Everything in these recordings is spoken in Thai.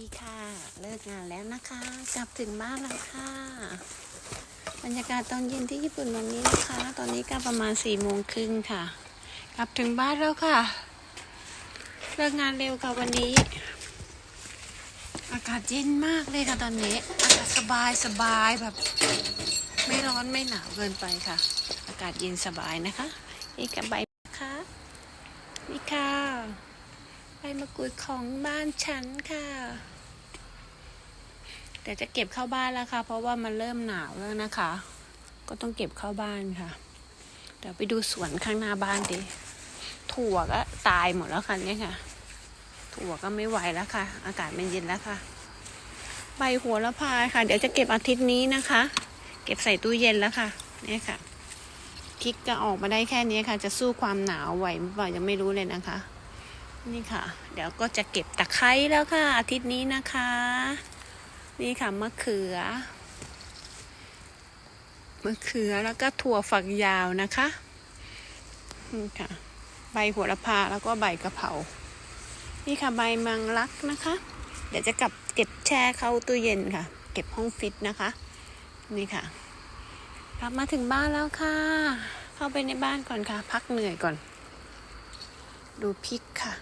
ดีค่ะ เลิกงานแล้วนะคะ กลับถึงบ้านแล้วค่ะ บรรยากาศตอนเย็นที่ญี่ปุ่นวันนี้นะคะ ตอนนี้ก็ประมาณสี่โมงครึ่งค่ะ กลับถึงบ้านแล้วค่ะ เลิกงานเร็วค่ะวันนี้ อากาศเย็นมากเลยค่ะตอนนี้ อากาศสบายสบายแบบ ไม่ร้อนไม่หนาวเกินไปค่ะ อากาศเย็นสบายนะคะ นี่กับใบนะคะนี่ค่ะ ใบ มะกรูดของบ้านฉันค่ะแต่จะเก็บเข้าบ้านแล้วค่ะ เพราะว่ามันเริ่มหนาวแล้วนะคะ ก็ต้องเก็บเข้าบ้านค่ะ เดี๋ยวไปดูสวนข้างหน้าบ้านดิถั่วก็ตายหมดแล้วค่ะเนี่ยค่ะ ถั่วก็ไม่ไหวแล้วค่ะ อากาศมันเย็นแล้วค่ะ ใบหัวละพายค่ะ เดี๋ยวจะเก็บอาทิตย์นี้นะคะ เก็บใส่ตู้เย็นแล้วค่ะ เนี่ยค่ะพริกก็ออกมาได้แค่นี้ค่ะ จะสู้ความหนาวไหวหรือเปล่ายังไม่รู้เลยนะคะ นี่ค่ะ เดี๋ยวก็จะเก็บตะไคร้แล้วค่ะ อาทิตย์นี้นะคะ นี่ค่ะมะเขือมะเขือแล้วก็ถั่วฝักยาวนะคะนี่ค่ะ ใบโหระพาแล้วก็ใบกะเพรานี่ค่ะใบมังลักนะคะ เดี๋ยวจะกลับเก็บแช่เข้าตู้เย็นค่ะ เก็บห้องฟิตนะคะ นี่ค่ะ กลับมาถึงบ้านแล้วค่ะ เข้าไปในบ้านก่อนค่ะ พักเหนื่อยก่อน ดูพริกค่ะ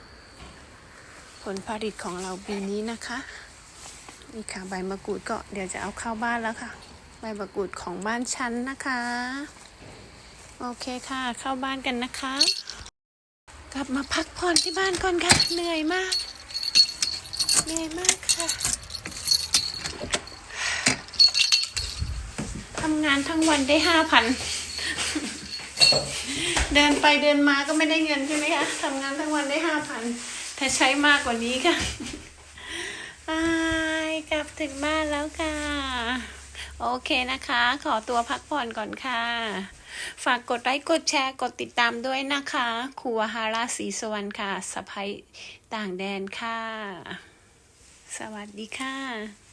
ผลผลิตของเราปีนี้นะคะนี่ค่ะใบมะกรูดก็เดี๋ยวจะเอาเข้าบ้านแล้วค่ะ ใบมะกรูดของบ้านฉันนะคะ โอเคค่ะเข้าบ้านกันนะคะ กลับมาพักผ่อนที่บ้านก่อนค่ะ เหนื่อยมาก เหนื่อยมากค่ะทำงานทั้งวันได้ห้าพันเดินไปเดินมาก็ไม่ได้เงินใช่ไหมคะทำงานทั้งวันได้ห้าพัน ถ้าใช้มากกว่านี้ค่ะไปกลับถึงบ้านแล้วค่ะ โอเคนะคะ ขอตัวพักผ่อนก่อนค่ะ ฝากกดไลค์กดแชร์กดติดตามด้วยนะคะครูวฮาราศรีสวรรค์ค่ะสะพายต่างแดนค่ะ สวัสดีค่ะ